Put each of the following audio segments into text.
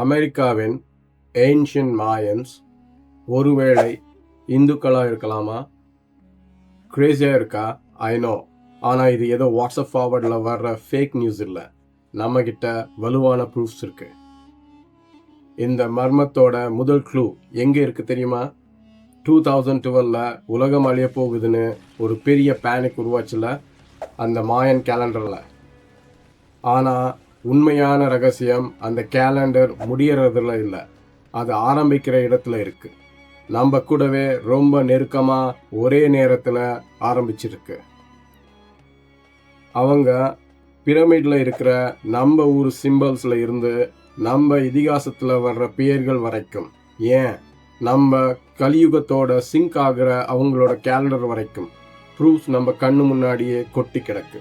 அமெரிக்காவின் ancient Mayans ஒருவேளை இந்துக்களாக இருக்கலாமா? கிரேசியாக இருக்கா? ஐநோ ஆனால் இது ஏதோ வாட்ஸ்அப் ஃபார்வர்டில் வர்ற ஃபேக் நியூஸ் இல்லை. நம்மக்கிட்ட வலுவான ப்ரூஃப்ஸ் இருக்கு. இந்த மர்மத்தோட முதல் க்ளூ எங்கே இருக்கு தெரியுமா? டூ தௌசண்ட் டுவெலில் உலகம் அழிய போகுதுன்னு ஒரு பெரிய பேனிக் உருவாச்சுல அந்த மாயன் கேலண்டரில் ஆனால் உண்மையான ரகசியம் அந்த கேலண்டர் முடியறதுல இல்லை. அது ஆரம்பிக்கிற இடத்துல இருக்கு. நம்ம கூடவே ரொம்ப நெருக்கமாக ஒரே நேரத்தில் ஆரம்பிச்சிருக்கு. அவங்க பிரமிடில் இருக்கிற நம்ம ஊர் சிம்பிள்ஸில் இருந்து நம்ம இதிகாசத்தில் வர்ற பெயர்கள் வரைக்கும் ஏன்? நம்ம கலியுகத்தோட சிங்க் ஆகிற அவங்களோட கேலண்டர் வரைக்கும் ப்ரூஃப்ஸ் நம்ம கண்ணு முன்னாடியே கொட்டி கிடக்கு.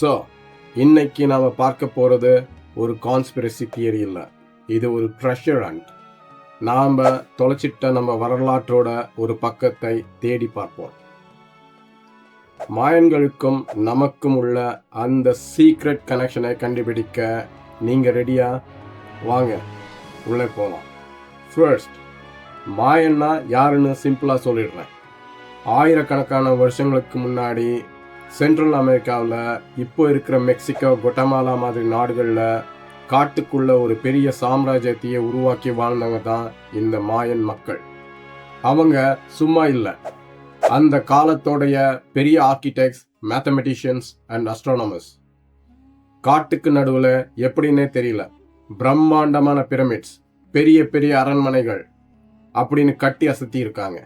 ஸோ இன்னைக்கு நாம் பார்க்க போகிறது ஒரு கான்ஸ்பிரசி தியரி இல்லை. இது ஒரு ட்ரெஷர் ஹண்ட் நாம் தொலைச்சிட்ட நம்ம வரலாற்றோட ஒரு பக்கத்தை தேடி பார்ப்போம். மாயன்களுக்கும் நமக்கும் உள்ள அந்த சீக்ரெட் கனெக்ஷனை கண்டுபிடிக்க நீங்கள் ரெடியா வாங்க உள்ளே போகலாம் ஃபர்ஸ்ட் மாயன்னா யாருன்னு சிம்பிளாக சொல்லிடுறேன். ஆயிரக்கணக்கான வருஷங்களுக்கு முன்னாடி சென்ட்ரல் அமெரிக்காவில் இப்போ இருக்கிற மெக்சிகோ கொட்டமாலா மாதிரி நாடுகளில் காட்டுக்குள்ள ஒரு பெரிய சாம்ராஜ்யத்தையே உருவாக்கி வாழ்ந்தவங்க தான் இந்த மாயன் மக்கள். அவங்க சும்மா இல்லை. அந்த காலத்தோடைய பெரிய ஆர்கிடெக்ட்ஸ் மேத்தமெட்டிஷியன்ஸ் அண்ட் அஸ்ட்ரானமர்ஸ் காட்டுக்கு நடுவில் எப்படின்னே தெரியல. பிரம்மாண்டமான பிரமிட்ஸ் பெரிய பெரிய அரண்மனைகள் அப்படின்னு கட்டி அசத்தி இருக்காங்க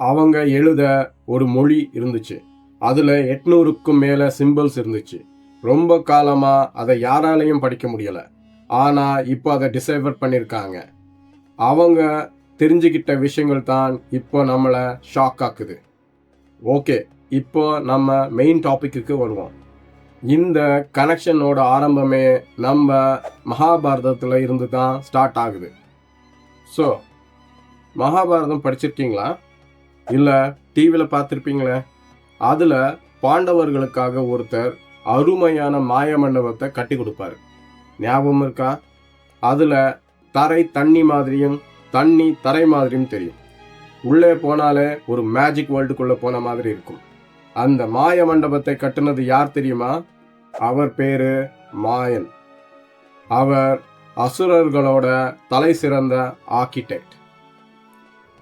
அவங்க எழுத ஒரு மொழி இருந்துச்சு. அதில் எட்நூறுக்கும் மேலே சிம்பிள்ஸ் இருந்துச்சு. ரொம்ப காலமாக அதை யாராலையும் படிக்க முடியலை. ஆனால் இப்போ அதை டிசைவர் பண்ணியிருக்காங்க அவங்க தெரிஞ்சுக்கிட்ட விஷயங்கள் தான் இப்போ நம்மளை ஷாக் ஆக்குது. ஓகே இப்போ நம்ம மெயின் டாப்பிக்கு வருவோம். இந்த கனெக்ஷனோட ஆரம்பமே நம்ம மகாபாரதத்தில் இருந்து தான் ஸ்டார்ட் ஆகுது. ஸோ மகாபாரதம் படிச்சிருக்கீங்களா? இல்லை டிவியில் பார்த்துருப்பீங்களே? அதில் பாண்டவர்களுக்காக ஒருத்தர் அருமையான மாய மண்டபத்தை கட்டி கொடுப்பாரு. ஞாபகம் இருக்கா? அதில் தரை தண்ணி மாதிரியும் தண்ணி தரை மாதிரியும் தெரியும். உள்ளே போனாலே ஒரு மேஜிக் வேர்ல்டுக்குள்ளே போன மாதிரி இருக்கும். அந்த மாய மண்டபத்தை கட்டினது யார் தெரியுமா? அவர் பேரு மாயன். அவர் அசுரர்களோட தலை சிறந்த ஆர்கிடெக்ட்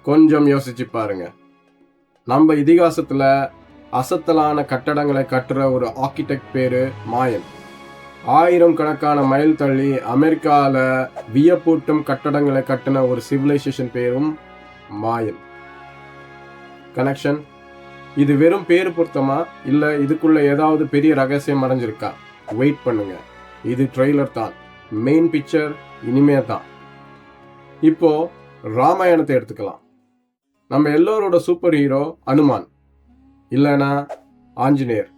கொஞ்சம் யோசிச்சு பாருங்க. நம்ம இதிகாசத்தில் அசத்தலான கட்டடங்களை கட்டுற ஒரு ஆர்கிடெக்ட் பேரு மாயன். ஆயிரம் கணக்கான மைல் தள்ளி அமெரிக்காவில் வியப்பூட்டும் கட்டடங்களை கட்டின ஒரு சிவிலைசேஷன் பேரும் மாயன். கனெக்ஷன் இது வெறும் பேர் பொருத்தமா? இல்லை இதுக்குள்ள ஏதாவது பெரிய ரகசியம் அடைஞ்சிருக்கா? வெயிட் பண்ணுங்க. இது ட்ரெய்லர் தான். மெயின் பிக்சர் இனிமே தான். இப்போ ராமாயணத்தை எடுத்துக்கலாம். நம்ம எல்லோரோட சூப்பர் ஹீரோ அனுமான். இல்லைனா ஆஞ்சநேயர்.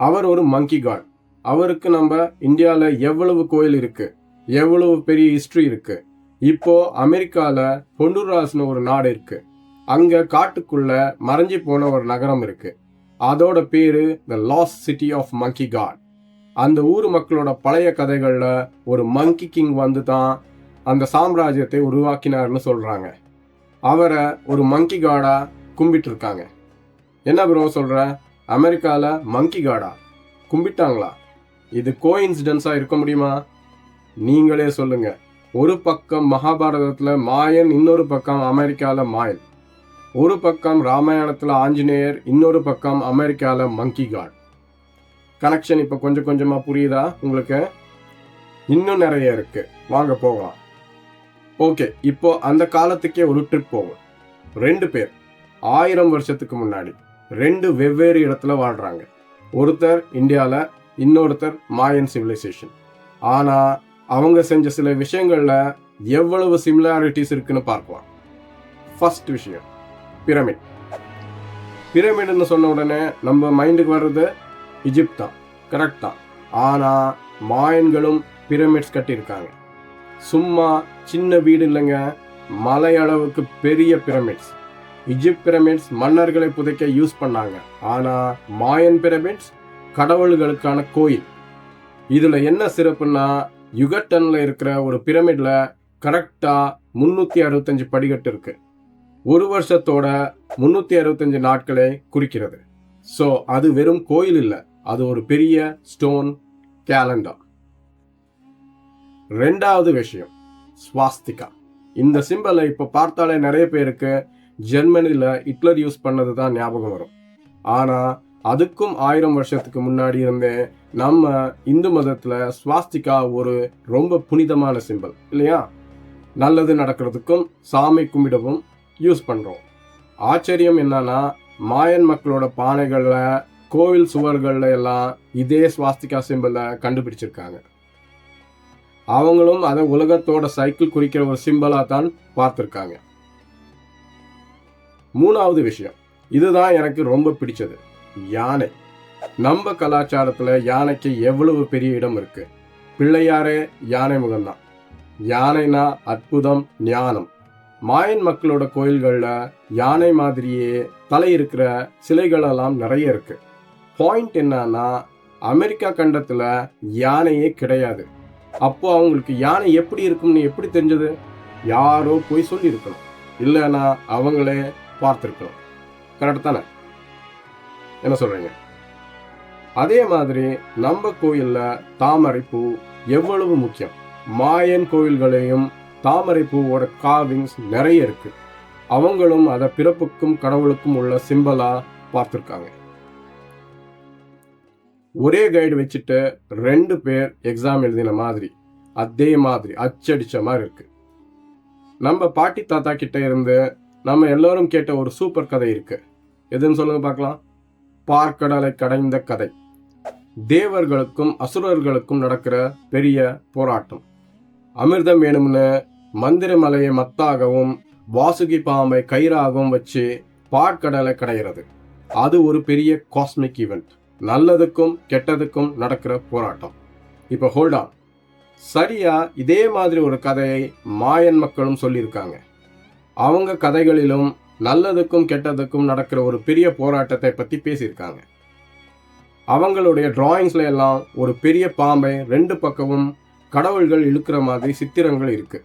அவர் ஒரு மங்கி காட் அவருக்கு நம்ம இந்தியாவில் எவ்வளவு கோயில் இருக்குது எவ்வளவு பெரிய ஹிஸ்ட்ரி இருக்குது இப்போது அமெரிக்காவில் ஹொண்டுராஸ்னு ஒரு நாடு இருக்குது அங்கே காட்டுக்குள்ள மறைஞ்சு போன ஒரு நகரம் இருக்குது அதோட பேர் the lost city of monkey god அந்த ஊர் மக்களோட பழைய கதைகளில் ஒரு மங்கி கிங் வந்து தான் அந்த சாம்ராஜ்யத்தை உருவாக்கினார்னு சொல்கிறாங்க அவரை ஒரு மங்கி காடாக கும்பிட்டு இருக்காங்க என்ன ப்ரோ சொல்ற? அமெரிக்கால மங்கி காடா கும்பிட்டாங்களா? இது கோ இன்சிடென்ஸா இருக்க முடியுமா? நீங்களே சொல்லுங்க. ஒரு பக்கம் மகாபாரதத்துல மாயன் இன்னொரு பக்கம் அமெரிக்கால மாயன். ஒரு பக்கம் ராமாயணத்துல ஆஞ்சநேயர் இன்னொரு பக்கம் அமெரிக்கால மங்கி காட் கனெக்ஷன் இப்போ கொஞ்சம் கொஞ்சமா புரியுதா உங்களுக்கு? இன்னும் நிறைய இருக்கு. வாங்க போகலாம். ஓகே இப்போ அந்த காலத்துக்கே ஒரு ட்ரிப் போவோம். ரெண்டு பேர். ஆயிரம் வருஷத்துக்கு முன்னாடி. ரெண்டு வெவ்வேறு இடத்துல வாழ்றாங்க. ஒருத்தர் இந்தியாவில் இன்னொருத்தர் மாயன் சிவிலைசேஷன் ஆனால் அவங்க செஞ்ச சில விஷயங்களில் எவ்வளவு சிமிலாரிட்டிஸ் இருக்குன்னு பார்க்கலாம். ஃபர்ஸ்ட் விஷயம் பிரமிட் பிரமிடுன்னு சொன்ன உடனே நம்ம மைண்டுக்கு வர்றது இஜிப்ட் தான் கரெக்ட் தான். ஆனால் மாயன்களும் பிரமிட்ஸ் கட்டியிருக்காங்க. சும்மா சின்ன வீடு இல்லைங்க மலை அளவுக்கு பெரிய பிரமிட்ஸ் இஜிப்ட் பிரமிட்ஸ் மன்னர்களை புதைக்க யூஸ் பண்ணாங்க. ஆனால் மாயன் பிரமிட்ஸ் கடவுள்களுக்கான கோயில். இதில் என்ன சிறப்புன்னா யுகட்டனில் இருக்கிற ஒரு பிரமிடில் கரெக்டாக முந்நூற்றி அறுபத்தஞ்சு படிக்கட்டு இருக்கு. ஒரு வருஷத்தோட முந்நூற்றி அறுபத்தஞ்சு நாட்களை குறிக்கிறது. ஸோ அது வெறும் கோயில் இல்லை. அது ஒரு பெரிய ஸ்டோன் கேலண்டர் ரெண்டாவது விஷயம் ஸ்வாஸ்திகா. இந்த சிம்பலை இப்போ பார்த்தாலே நிறைய பேருக்கு ஜெர்மனியில் ஹிட்லர் யூஸ் பண்ணது தான் ஞாபகம் வரும். ஆனால் அதுக்கும் ஆயிரம் வருஷத்துக்கு முன்னாடி இருந்தே நம்ம இந்து மதத்தில் ஸ்வாஸ்திகா ஒரு ரொம்ப புனிதமான சிம்பல் இல்லையா? நல்லது நடக்கிறதுக்கும் சாமி கும்பிடவும் யூஸ் பண்ணுறோம் ஆச்சரியம் என்னன்னா மாயன் மக்களோட பானைகளில் கோவில் சுவர்களில் எல்லாம் இதே ஸ்வாஸ்திகா சிம்பிளை கண்டுபிடிச்சிருக்காங்க. அவங்களும் அதை உலகத்தோட சைக்கிள் குறிக்கிற ஒரு சிம்பிளாக தான் பார்த்துருக்காங்க. மூணாவது விஷயம். இதுதான் எனக்கு ரொம்ப பிடிச்சது. யானை. நம்ம கலாச்சாரத்தில் யானைக்கு எவ்வளவு பெரிய இடம் இருக்கு? பிள்ளையாரே யானை முகம்தான். யானைனா அற்புதம் ஞானம். மாயன் மக்களோட கோயில்களில் யானை மாதிரியே தலை இருக்கிற சிலைகளெல்லாம் நிறைய இருக்கு. பாயிண்ட் என்னன்னா அமெரிக்கா கண்டத்தில் யானையே கிடையாது. அப்போ அவங்களுக்கு யானை எப்படி இருக்கும்னு எப்படி தெரிஞ்சது? யாரோ போய் சொல்லியிருக்கணும். இல்லைன்னா அவங்களே பார்த்துருக்கணும் கரெக்ட் தானே? என்ன சொல்றீங்க? அதே மாதிரி நம்ம கோயில்ல தாமரை பூ எவ்வளவு முக்கியம்? மாயன் கோயில்களையும் தாமரை பூவோட காவிங்ஸ் நிறைய இருக்கு. அவங்களும் அதை பிறப்புக்கும் கடவுளுக்கும் உள்ள சிம்பலா பார்த்துருக்காங்க. ஒரே கைடு வச்சுட்டு ரெண்டு பேர் எக்ஸாம் எழுதின மாதிரி அதே மாதிரி அச்சடிச்ச மாதிரி இருக்கு. நம்ம பாட்டி தாத்தா கிட்ட இருந்து நம்ம எல்லோரும் கேட்ட ஒரு சூப்பர் கதை இருக்கு. எதுன்னு சொல்லுங்க பார்க்கலாம். பார்க்கடலை கடைந்த கதை. தேவர்களுக்கும் அசுரர்களுக்கும் நடக்கிற பெரிய போராட்டம். அமிர்தம் வேணும்னு மந்திரமலையை மத்தாகவும் வாசுகி பாம்பை கயிறாகவும் வச்சு பாற்கடலை கடைகிறது அது ஒரு பெரிய காஸ்மிக் ஈவெண்ட் நல்லதுக்கும் கெட்டதுக்கும் நடக்கிற போராட்டம். இப்போ ஹோல்டான் சரியா இதே மாதிரி ஒரு கதையை மாயன் மக்களும் சொல்லியிருக்காங்க. அவங்க கதைகளிலும் நல்லதுக்கும் கெட்டதுக்கும் நடக்கிற ஒரு பெரிய போராட்டத்தை பற்றி பேசியிருக்காங்க. அவங்களுடைய டிராயிங்ஸ்ல எல்லாம் ஒரு பெரிய பாம்பை ரெண்டு பக்கமும் கடவுள்கள் இழுக்கிற மாதிரி சித்திரங்கள் இருக்கு.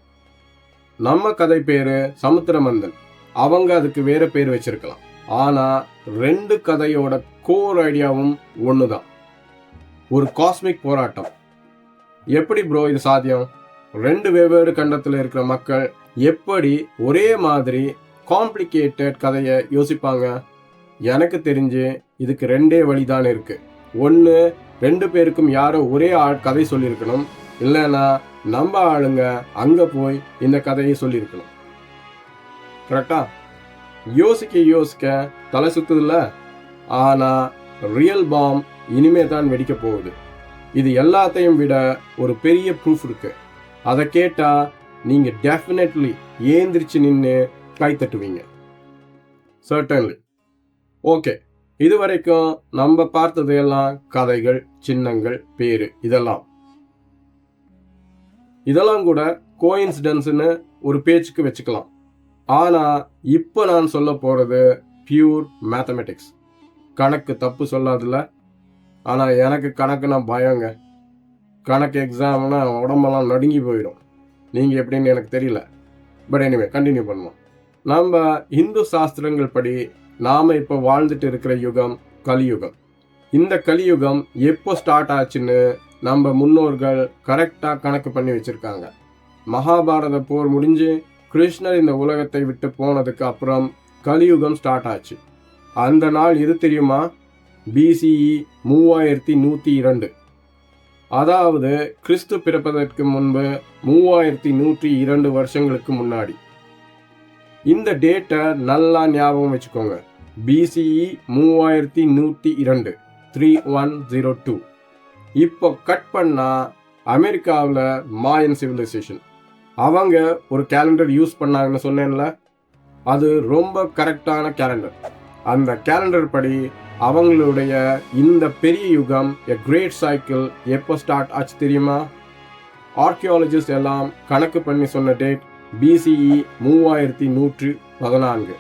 நம்ம கதை பேரு சமுத்திரமந்தன். அவங்க அதுக்கு வேற பேர் வச்சிருக்கலாம். ஆனா ரெண்டு கதையோட கோர் ஐடியாவும் ஒண்ணுதான். ஒரு காஸ்மிக் போராட்டம். எப்படி ப்ரோ இது சாத்தியம்? ரெண்டு வெவ்வேறு கண்டத்தில் இருக்கிற மக்கள் எப்படி ஒரே மாதிரி காம்ப்ளிகேட்டட் கதையை யோசிப்பாங்க? எனக்கு தெரிஞ்சு இதுக்கு ரெண்டே வழிதான் இருக்கு. ஒன்று ரெண்டு பேருக்கும் யாரோ ஒரே ஆள் கதை சொல்லியிருக்கணும். இல்லைன்னா நம்ம ஆளுங்க அங்கே போய் இந்த கதையை சொல்லியிருக்கணும். கரெக்டா யோசிக்க யோசிக்க தலை சுத்துதுல்ல? ஆனால் ரியல் பாம் இனிமே தான் வெடிக்க போகுது. இது எல்லாத்தையும் விட ஒரு பெரிய ப்ரூஃப் இருக்கு. அதை கேட்டால் நீங்கள் டெஃபினெட்லி ஏந்திரிச்சு நின்று கை தட்டுவீங்க. சர்டன்லி ஓகே இது வரைக்கும் நம்ம பார்த்தது எல்லாம் கதைகள் சின்னங்கள் பேர் இதெல்லாம். இதெல்லாம் கூட கோயின்சிடன்ஸ்னு ஒரு பேச்சுக்கு வச்சுக்கலாம். ஆனால் இப்போ நான் சொல்ல போகிறது பியூர் மேத்தமெட்டிக்ஸ் கணக்கு தப்பு சொல்லாதுல்ல. ஆனால் எனக்கு கணக்குனா பயங்க. கணக்கு எக்ஸாம்னா உடம்பெல்லாம் நடுங்கி போயிடும். நீங்கள் எப்படின்னு எனக்கு தெரியல. பட் எனிவே கண்டினியூ பண்ணுவோம். நம்ம இந்து சாஸ்திரங்கள் படி நாம் இப்போ வாழ்ந்துட்டு இருக்கிற யுகம் கலியுகம். இந்த கலியுகம் எப்போ ஸ்டார்ட் ஆச்சுன்னு நம்ம முன்னோர்கள் கரெக்டாக கணக்கு பண்ணி வச்சுருக்காங்க. மகாபாரத போர் முடிஞ்சு கிருஷ்ணர் இந்த உலகத்தை விட்டு போனதுக்கு அப்புறம் கலியுகம் ஸ்டார்ட் ஆச்சு. அந்த நாள் எது தெரியுமா? பிசிஇ மூவாயிரத்தி நூற்றி இரண்டு. அதாவது கிறிஸ்து பிறப்பதற்கு முன்பு மூவாயிரத்தி நூற்றி இரண்டு வருஷங்களுக்கு முன்னாடி. இந்த டேட்டை நல்லா ஞாபகம் வச்சுக்கோங்க. பிசிஇ மூவாயிரத்தி நூற்றி இரண்டு த்ரீ ஒன் ஜீரோ டூ இப்போ கட் பண்ணால் அமெரிக்காவில் மாயன் சிவிலைசேஷன். அவங்க ஒரு கேலண்டர் யூஸ் பண்ணாங்கன்னு சொன்னேன்ல? அது ரொம்ப கரெக்டான கேலண்டர் அந்த கேலண்டர் படி அவங்களுடைய இந்த பெரிய யுகம் எ கிரேட் சைக்கிள் எப்போ ஸ்டார்ட் ஆச்சு தெரியுமா? ஆர்கியாலஜிஸ்ட் எல்லாம் கணக்கு பண்ணி சொன்ன டேட் பிசிஇ மூவாயிரத்தி நூற்றி பதினான்கு.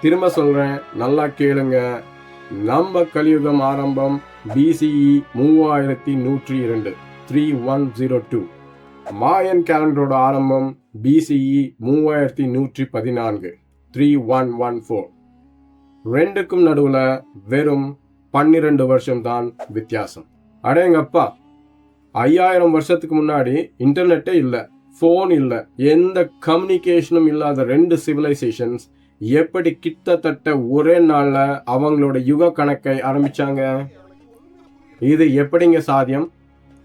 திரும்ப சொல்கிறேன் நல்லா கேளுங்க. நம்ம கலியுகம் ஆரம்பம் பிசிஇ மூவாயிரத்தி நூற்றி இரண்டு three one zero two Mayan கேலண்டரோட ஆரம்பம் பிசிஇ மூவாயிரத்தி நூற்றி பதினான்கு த்ரீ ஒன் ஒன் ஃபோர் ரெண்டுக்கும் நடுவில் வெறும் பன்னிரெண்டு வருஷம்தான் வித்தியாசம். அடேங்கப்பா ஐயாயிரம் வருஷத்துக்கு முன்னாடி இன்டர்நெட்டே இல்லை ஃபோன் இல்லை எந்த கம்யூனிகேஷனும் இல்லாத ரெண்டு சிவிலைசேஷன்ஸ் எப்படி கிட்டத்தட்ட ஒரே நாளில் அவங்களோட யுக கணக்கை ஆரம்பிச்சாங்க? இது எப்படிங்க சாத்தியம்?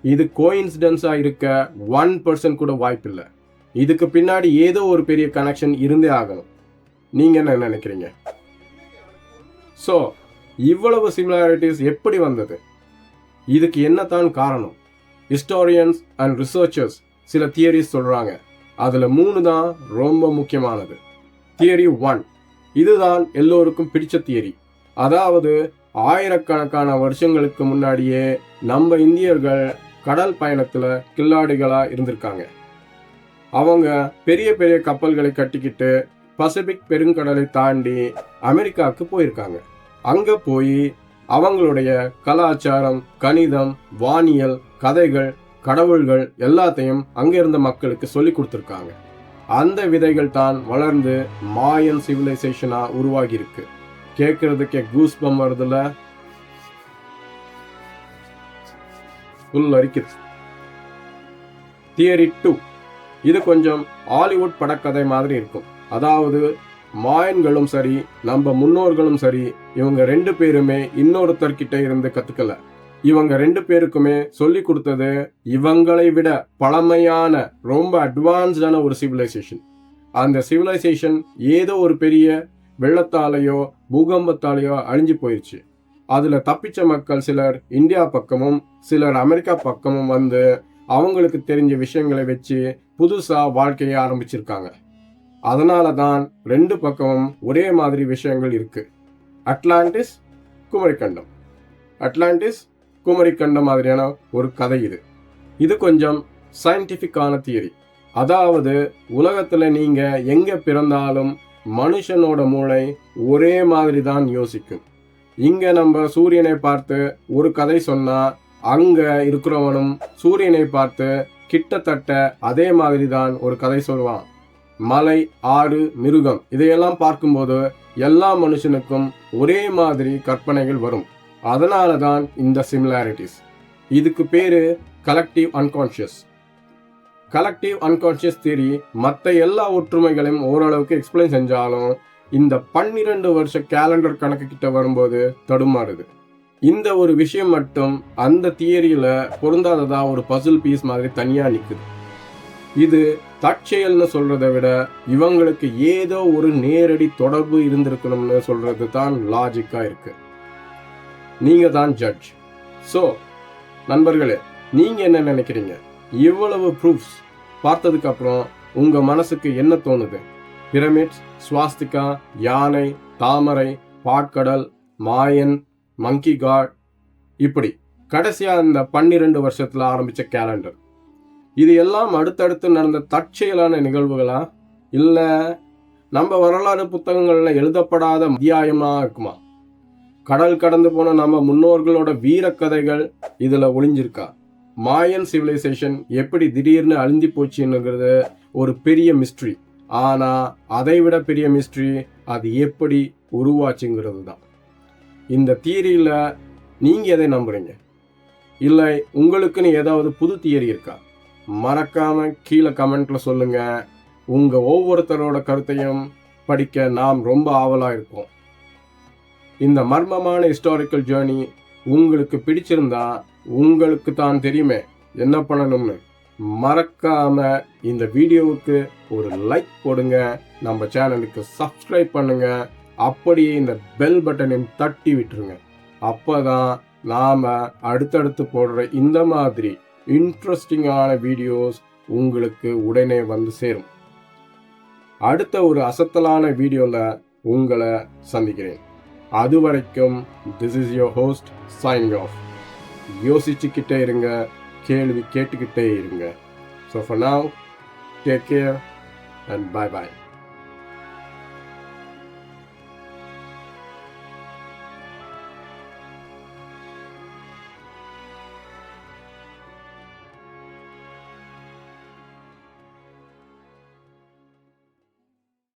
இது கோயின்சிடென்ஸாக இருக்க ஒன் பர்சன்ட் கூட வாய்ப்பில்லை. இதுக்கு பின்னாடி ஏதோ ஒரு பெரிய கனெக்ஷன் இருந்தே ஆகணும். நீங்கள் என்ன நினைக்கிறீங்க? ஸோ இவ்வளவு சிமிலாரிட்டிஸ் எப்படி வந்தது? இதுக்கு என்னத்தான் காரணம்? ஹிஸ்டாரியன்ஸ் அண்ட் ரிசர்ச்சர்ஸ் சில தியரிஸ் சொல்கிறாங்க அதில் மூணு தான் ரொம்ப முக்கியமானது. தியரி ஒன் இதுதான் எல்லோருக்கும் பிடிச்ச தியரி அதாவது ஆயிரக்கணக்கான வருஷங்களுக்கு முன்னாடியே நம்ம இந்தியர்கள் கடல் பயணத்தில் கில்லாடிகளாக இருந்திருக்காங்க. அவங்க பெரிய பெரிய கப்பல்களை கட்டிக்கிட்டு பசிபிக் பெருங்கடலை தாண்டி அமெரிக்காவுக்கு போயிருக்காங்க. அங்கே போய் அவங்களுடைய கலாச்சாரம் கணிதம் வானியல் கதைகள் கடவுள்கள் எல்லாத்தையும் அங்கே இருந்த மக்களுக்கு சொல்லி கொடுத்துருக்காங்க. அந்த விதைகள் தான் வளர்ந்து மாயன் சிவிலைசேஷனா உருவாகி இருக்கு கேட்கறதுக்கே கூஸ் பம் வருதுல புல் அரிக்குது தியரி டூ. இது கொஞ்சம் ஹாலிவுட் படக்கதை மாதிரி இருக்கும். அதாவது மாயன்களும் சரி நம்ம முன்னோர்களும் சரி இவங்க ரெண்டு பேருமே இன்னொருத்தர்கிட்ட இருந்து கத்துக்கல. இவங்க ரெண்டு பேருக்குமே சொல்லி கொடுத்தது இவங்களை விட பழமையான ரொம்ப அட்வான்ஸ்டான ஒரு சிவிலைசேஷன் அந்த சிவிலைசேஷன் ஏதோ ஒரு பெரிய வெள்ளத்தாலேயோ பூகம்பத்தாலேயோ அழிஞ்சு போயிடுச்சு அதில் தப்பிச்ச மக்கள் சிலர் இந்தியா பக்கமும் சிலர் அமெரிக்கா பக்கமும் வந்து அவங்களுக்கு தெரிஞ்ச விஷயங்களை வச்சு புதுசாக வாழ்க்கையை ஆரம்பிச்சிருக்காங்க. அதனால தான் ரெண்டு பக்கமும் ஒரே மாதிரி விஷயங்கள் இருக்கு. அட்லாண்டிஸ் குமரிக்கண்டம். அட்லாண்டிஸ் குமரிக்கண்டம் மாதிரியான ஒரு கதை இது. இது கொஞ்சம் சயின்டிஃபிக்கான தியரி அதாவது உலகத்தில் நீங்கள் எங்கே பிறந்தாலும் மனுஷனோட மூளை ஒரே மாதிரி தான் யோசிக்கும். இங்கே நம்ம சூரியனை பார்த்து ஒரு கதை சொன்னால் அங்கே இருக்கிறவனும் சூரியனை பார்த்து கிட்டத்தட்ட அதே மாதிரி தான் ஒரு கதை சொல்லுவான். மலை ஆடு மிருகம் இதையெல்லாம் பார்க்கும்போது எல்லா மனுஷனுக்கும் ஒரே மாதிரி கற்பனைகள் வரும். அதனால தான் இந்த சிமிலாரிட்டிஸ் இதுக்கு பேரு collective unconscious collective unconscious theory மற்ற எல்லா ஒற்றுமைகளையும் ஓரளவுக்கு எக்ஸ்பிளைன் செஞ்சாலும் இந்த பன்னிரெண்டு வருஷ கேலண்டர் கணக்கு கிட்ட வரும்போது தடுமாறுது. இந்த ஒரு விஷயம் மட்டும் அந்த தியரியில பொருந்தாததா ஒரு பசில் பீஸ் மாதிரி தனியா நிற்குது இது தற்செயல்ல சொல்றதை விட இவங்களுக்கு ஏதோ ஒரு நேரடி தொடர்பு இருந்திருக்கணும்னு சொல்றது தான் லாஜிக்கா இருக்கு. நீங்க தான் ஜட்ஜ் ஸோ நண்பர்களே நீங்க என்ன நினைக்கிறீங்க? இவ்வளவு ப்ரூஃப்ஸ் பார்த்ததுக்கு அப்புறம் உங்க மனசுக்கு என்ன தோணுது? பிரமிட்ஸ் ஸ்வாஸ்திகா யானை தாமரை பாட்கடல் மாயன் மங்கி காட் இப்படி. கடைசியா இந்த பன்னிரெண்டு வருஷத்துல ஆரம்பிச்ச கேலண்டர் இது எல்லாம் அடுத்தடுத்து நடந்த தற்செயலான நிகழ்வுகளா? இல்லை நம்ம வரலாறு புத்தகங்களில் எழுதப்படாத அத்தியாயமாக இருக்குமா? கடல் கடந்து போன நம்ம முன்னோர்களோட வீரக்கதைகள் இதில் ஒளிஞ்சிருக்கா? மாயன் சிவிலைசேஷன் எப்படி திடீர்னு அழிஞ்சு போச்சுங்கிறது ஒரு பெரிய மிஸ்ட்ரி ஆனால் அதை விட பெரிய மிஸ்ட்ரி அது எப்படி உருவாச்சுங்கிறது தான் இந்த தியரியில் நீங்கள் எதை நம்புறீங்க? இல்லை உங்களுக்குன்னு ஏதாவது புது தியரி இருக்கா? மறக்காம கீழே கமெண்ட்ல சொல்லுங்க. உங்க ஒவ்வொருத்தரோட கருத்தையும் படிக்க நாம் ரொம்ப ஆவலாக இருப்போம் இந்த மர்மமான ஹிஸ்டாரிக்கல் ஜேர்னி உங்களுக்கு பிடிச்சிருந்தா உங்களுக்கு தான் தெரியுமே என்ன பண்ணணும்னு. மறக்காம இந்த வீடியோவுக்கு ஒரு லைக் போடுங்க. நம்ம சேனலுக்கு சப்ஸ்கிரைப் பண்ணுங்க. அப்படியே இந்த பெல் பட்டனையும் தட்டி விட்டுருங்க. அப்போதான் நாம் அடுத்தடுத்து போடுற இந்த மாதிரி இன்ட்ரெஸ்டிங்கான வீடியோஸ் உங்களுக்கு உடனே வந்து சேரும். அடுத்த ஒரு அசத்தலான வீடியோவில் உங்களை சந்திக்கிறேன். அது வரைக்கும் this is your host sign off யோசிச்சுக்கிட்டே இருங்க கேள்வி கேட்டுக்கிட்டே இருங்க. So for now take care and bye bye